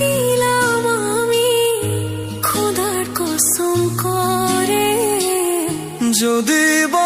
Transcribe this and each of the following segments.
দিলাম আমি খোদার কসম করে। যদি বলো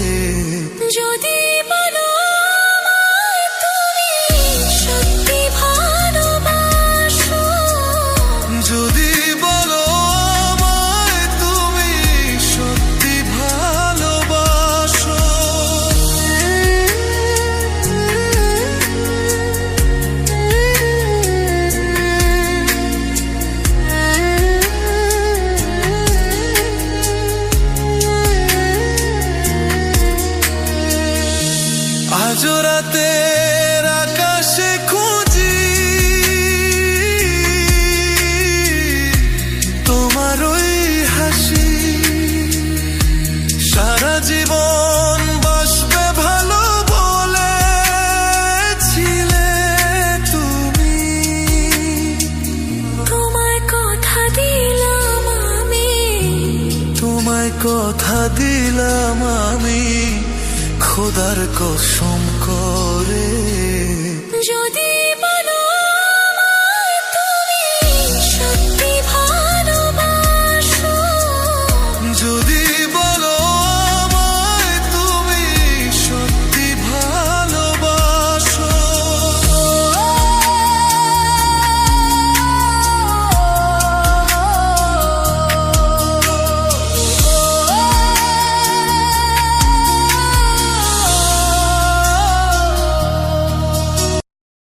আজ রাতের আকাশে খুঁজি। তোমার ওই হাসি সারা জীবন বাসবে ভালো বলেছিলে তুমি। তোমায় কথা দিলাম আমি। তোমায় কথা দিলাম আমি। খোদার কসম করে। যদি